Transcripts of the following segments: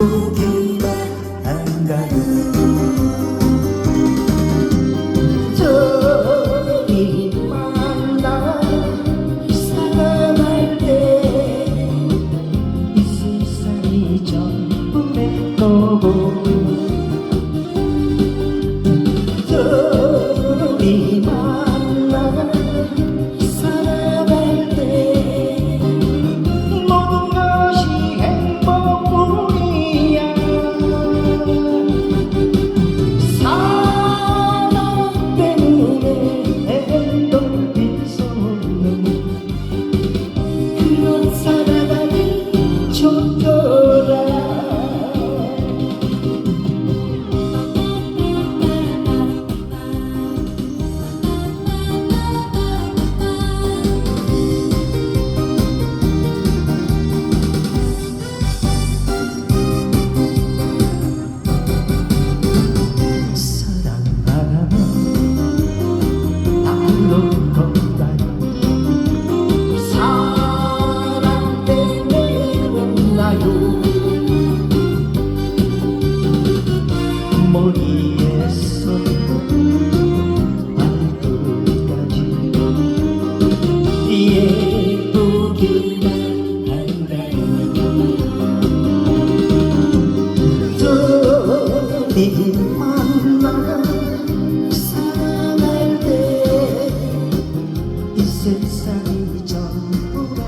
Ooh. 머리에서 발끝까지 예쁘기만 한다면 둘이 만나 사랑할 때 이 세상이 전부다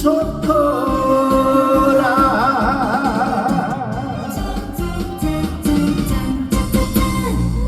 ছোট